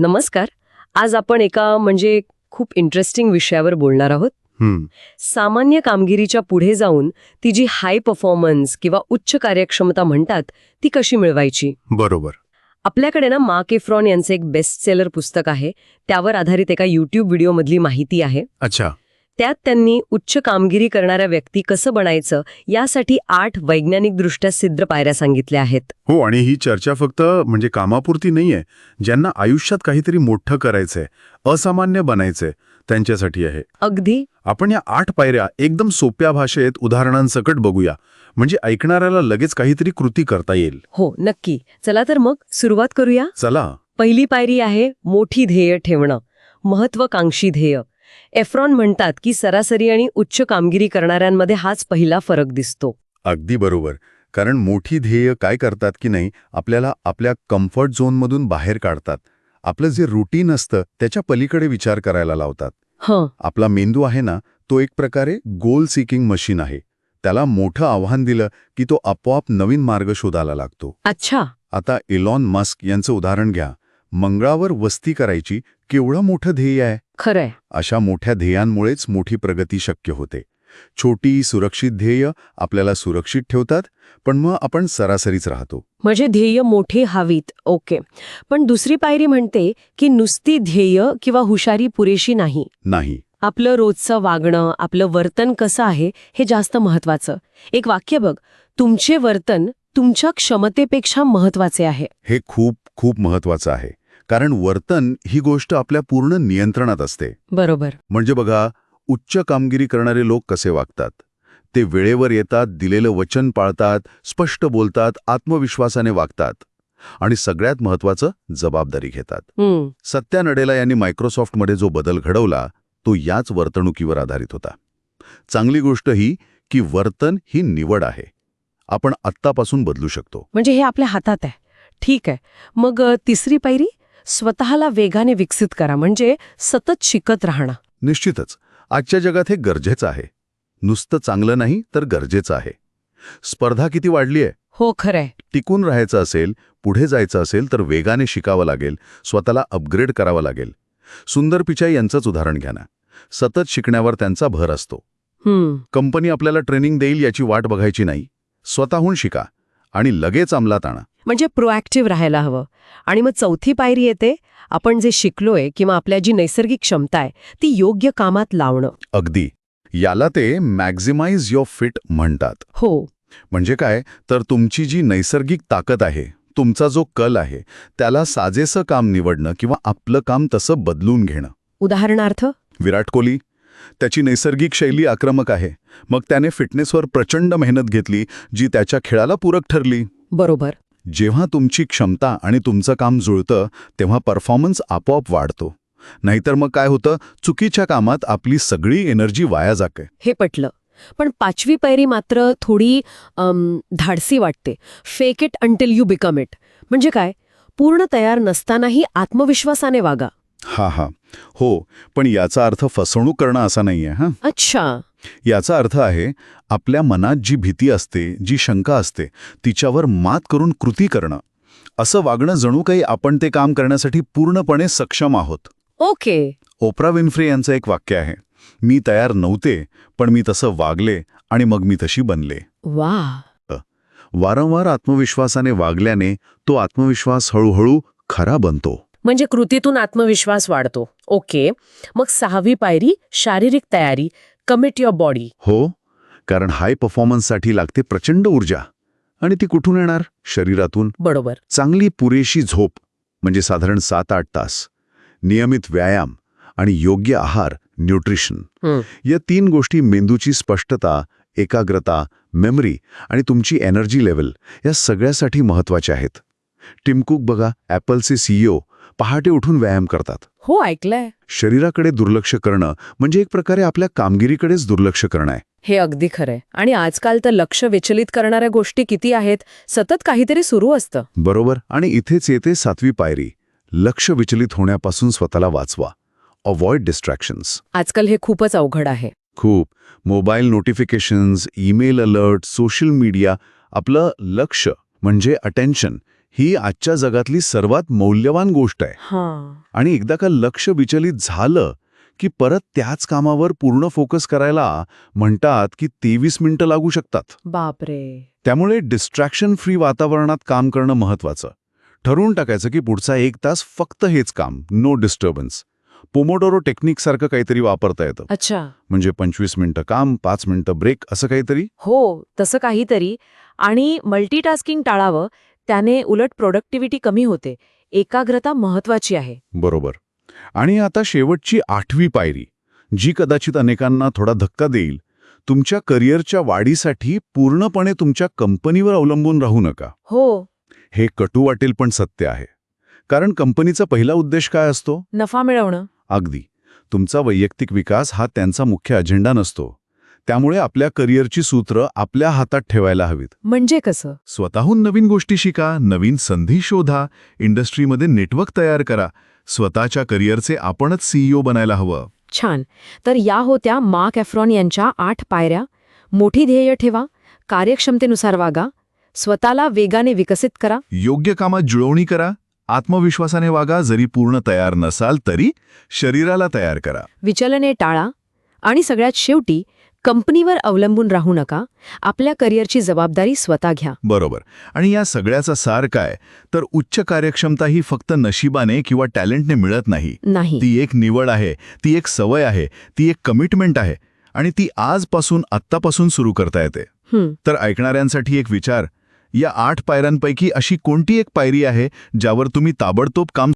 नमस्कार. आज आपण एका म्हणजे खूप इंटरेस्टिंग विषयावर बोलणार आहोत. सामान्य कामगिरीच्या पुढे जाऊन ती जी हाय परफॉर्मन्स किंवा उच्च कार्यक्षमता म्हणतात ती कशी मिळवायची? बरोबर. आपल्याकडे ना मार्क एफ्रॉन यांचं एक बेस्ट सेलर पुस्तक आहे. त्यावर आधारित एका युट्यूब व्हिडिओमधली माहिती आहे. अच्छा. त्यात त्यांनी उच्च कामगिरी करणाऱ्या व्यक्ती कसं बनायचं यासाठी आठ वैज्ञानिकदृष्ट्या सिद्ध पायऱ्या सांगितल्या आहेत. हो आणि ही चर्चा फक्त म्हणजे कामापुरती नाहीये. ज्यांना आयुष्यात काहीतरी मोठं करायचंय असामान्य बनायचंय त्यांच्यासाठी आहे. अगदी. आपण या आठ पायऱ्या एकदम सोप्या भाषेत उदाहरणांसकट बघूया. म्हणजे ऐकणाऱ्याला लगेच काहीतरी कृती करता येईल. हो नक्की. चला तर मग सुरुवात करूया. चला. पहिली पायरी आहे मोठी ध्येय ठेवणं. महत्वाकांक्षी ध्येय. एफ्रॉन म्हणतात की सरासरी आणि उच्च कामगिरी करणाऱ्यांमध्ये हाच पहिला फरक दिसतो. अगदी बरोबर. कारण मोठी ध्येय काय करतात की नाही आपल्याला आपल्या कम्फर्ट झोनमधून बाहेर काढतात. आपलं जे रुटीन असतं त्याच्या पलीकडे विचार करायला लावतात. हं. आपला मेंदू आहे ना तो एक प्रकारे गोल सिकिंग मशीन आहे. त्याला मोठं आव्हान दिलं की तो आपोआप नवीन मार्ग शोधायला लागतो. अच्छा. आता इलॉन मस्क यांचं उदाहरण घ्या. मंगळावर वस्ती करायची केवढं मोठं ध्येय आहे? खरंय. अशा मोठ्या ध्येयांमुळेच मोठी प्रगती शक्य होते. छोटी सुरक्षित ध्येय आपल्याला सुरक्षित ठेवतात पण मग आपण सरासरीच राहतो. म्हणजे ध्येय मोठे हवीत ओके. पण दुसरी पायरी म्हणते की नुसती ध्येय किंवा हुशारी पुरेशी नाही. नाही. आपलं रोजचं वागणं आपलं वर्तन कसं आहे हे जास्त महत्वाचं एक वाक्य बघ तुमचे वर्तन तुमच्या क्षमतेपेक्षा महत्त्वाचे आहे. हे खूप खूप महत्वाचं आहे. कारण वर्तन ही गोष्ट आपल्या पूर्ण नियंत्रणात असते. बरोबर. म्हणजे बघा उच्च कामगिरी करणारे लोक कसे वागतात? ते वेळेवर येतात दिलेलं वचन पाळतात स्पष्ट बोलतात आत्मविश्वासाने वागतात आणि सगळ्यात महत्वाचं जबाबदारी घेतात. सत्या नडेला यांनी मायक्रोसॉफ्टमध्ये जो बदल घडवला तो याच वर्तणुकीवर आधारित होता. चांगली गोष्ट ही की वर्तन ही निवड आहे. आपण आत्तापासून बदलू शकतो. म्हणजे हे आपल्या हातात आहे. ठीक आहे. मग तिसरी पायरी? स्वतःला वेगाने विकसित करा म्हणजे सतत शिकत राहणं. निश्चितच. आजच्या जगात हे गरजेचं आहे. नुसतं चांगलं नाही तर गरजेचं आहे. स्पर्धा किती वाढली आहे? हो खरंय. टिकून राहायचं असेल पुढे जायचं असेल तर वेगाने शिकावं लागेल स्वतःला अपग्रेड करावं लागेल. सुंदर पिचाई यांचंच उदाहरण घ्या ना. सतत शिकण्यावर त्यांचा भर असतो. कंपनी आपल्याला ट्रेनिंग देईल याची वाट बघायची नाही. स्वतःहून शिका आणि लगेच अंमलात आणा. म्हणजे प्रोॲक्टिव्ह राहायला हवं. आणि मग चौथी पायरी येते आपण जे शिकलोय किंवा आपल्या जी नैसर्गिक क्षमता आहे ती योग्य कामात लावणं. अगदी. याला ते मॅक्झिमाइज युअर फिट म्हणतात. हो. म्हणजे काय? तर तुमची जी नैसर्गिक ताकद आहे तुमचा जो कल आहे त्याला साजेसं काम निवडणं किंवा आपलं काम तसं बदलून घेणं. उदाहरणार्थ? विराट कोहली. त्याची नैसर्गिक शैली आक्रमक आहे. मग त्याने फिटनेसवर प्रचंड मेहनत घेतली जी त्याच्या खेळाला पूरक ठरली. बरोबर. जेव्हा तुमची क्षमता आणि तुमचं काम जुळतं तेव्हा परफॉर्मन्स आपोआप वाढतो. नाहीतर मग काय होतं? चुकीच्या कामात आपली सगळी एनर्जी वाया जाते. हे पटलं. पण पाचवी पायरी मात्र थोडी धाडसी वाटते. Fake it until you become it म्हणजे काय? पूर्ण तयार नसतानाही आत्मविश्वासाने वागा. हा हा. हो पण याचा अर्थ फसवणूक करणं असा नाहीये हां. अच्छा. याचा अर्थ आहे आपल्या मनात जी भीती असते जी शंका असते तिच्यावर मात करून कृती करणं. असं वागणं जणू काही आपण ते काम करण्यासाठी पूर्णपणे सक्षम आहोत. ओके. ओप्रा विन्फ्रे यांचं एक वाक्य आहे मी तयार नव्हते पण मी तसं वागले आणि मग मी तशी बनले. वा. वारंवार आत्मविश्वासाने वागल्याने तो आत्मविश्वास हळूहळू खरा बनतो. म्हणजे कृतीतून आत्मविश्वास वाढतो. ओके. मग सहावी पायरी शारीरिक तयारी. कमिट युअर बॉडी हो कारण हाय परफॉर्मन्ससाठी लागते प्रचंड ऊर्जा. आणि ती कुठून येणार? शरीरातून. बरोबर. चांगली पुरेशी झोप म्हणजे साधारण सात आठ तास. नियमित व्यायाम आणि योग्य आहार न्यूट्रिशन. या तीन गोष्टी मेंदूची स्पष्टता एकाग्रता मेमरी आणि तुमची एनर्जी लेवल या सगळ्यासाठी महत्त्वाच्या आहेत. टिम कुक बघा ॲपलचे सीईओ पहाटे उठून व्यायाम करतात. हो ऐकलंय. शरीराकडे दुर्लक्ष करणं म्हणजे एक प्रकारे आपल्या कामगिरीकडेच दुर्लक्ष करणं आहे. हे अगदी खरंय. आणि आजकाल तर लक्ष विचलित करणाऱ्या गोष्टी किती आहेत सतत काहीतरी सुरू असतं. बरोबर. आणि इथेच येते सातवी पायरी. लक्ष विचलित होण्यापासून स्वतःला वाचवा. अवॉइड डिस्ट्रॅक्शन्स आजकाल हे खूपच अवघड आहे. खूप. Mobile notifications email alert social media आपलं लक्ष म्हणजे अटेन्शन ही आजच्या जगातली सर्वात मौल्यवान गोष्ट आहे. हां. आणि एकदा का लक्ष विचलित झालं की परत त्याच कामावर पूर्ण फोकस करायला म्हणतात की तेवीस मिनिटं लागू शकतात. बापरे. त्यामुळे डिस्ट्रॅक्शन फ्री वातावरणात काम करणं महत्वाचं ठरवून टाकायचं की पुढचा एक तास फक्त हेच काम नो डिस्टर्बन्स पोमोडोरो टेक्निकसारखं काहीतरी वापरता येतं. अच्छा. म्हणजे पंचवीस मिनिटं काम पाच मिनिटं ब्रेक असं काहीतरी? हो तसं काहीतरी. आणि मल्टीटास्किंग टाळावं त्याने उलट प्रोडक्टिव्हिटी कमी होते. एकाग्रता महत्वाची आहे. बरोबर. आणि आता शेवटची आठवी पायरी जी कदाचित अनेकांना थोडा धक्का देईल. तुमच्या करिअरच्या वाढीसाठी पूर्णपणे तुमच्या कंपनीवर अवलंबून राहू नका. हो. हे कटू वाटेल पण सत्य आहे. कारण कंपनीचा पहिला उद्देश काय असतो? नफा मिळवणं. अगदी. तुमचा वैयक्तिक विकास हा त्यांचा मुख्य अजेंडा नसतो. त्यामुळे आपल्या करिअरची सूत्र आपल्या हातात ठेवायला हवीत. म्हणजे कसं? स्वतःहून नवीन गोष्टी शिका नवीन संधी शोधा इंडस्ट्रीमध्ये नेटवर्क तयार करा स्वतःच्या करिअरचे आपणच सीईओ बनायला हवं. छान. तर या होत्या मार्क एफ्रॉन यांच्या आठ पायऱ्या. मोठी ध्येय ठेवा कार्यक्षमतेनुसार वागा स्वतःला वेगाने विकसित करा. योग्य कामात जुळवणी करा आत्मविश्वासाने वागा जरी पूर्ण तयार नसाल तरी शरीराला तयार करा. विचलने टाळा आणि सगळ्यात शेवटी कंपनीवर अवलंबून राहू नका. आपल्या करिअरची जबाबदारी स्वतः घ्या. बरोबर. आणि या सगळ्याचा सार काय? तर उच्च कार्यक्षमता ही फक्त नशिबाने किंवा टॅलेंटने मिळत नाही. नाही. ती एक निवड आहे ती एक सवय आहे ती एक कमिटमेंट आहे आणि ती आजपासून आत्तापासून सुरू करता येते. हं, तर ऐकणाऱ्यांसाठी एक विचार या आठ पायऱ्यांपैकी अशी कोणती एक पायरी आहे ज्यावर तुम्ही ताबडतोब काम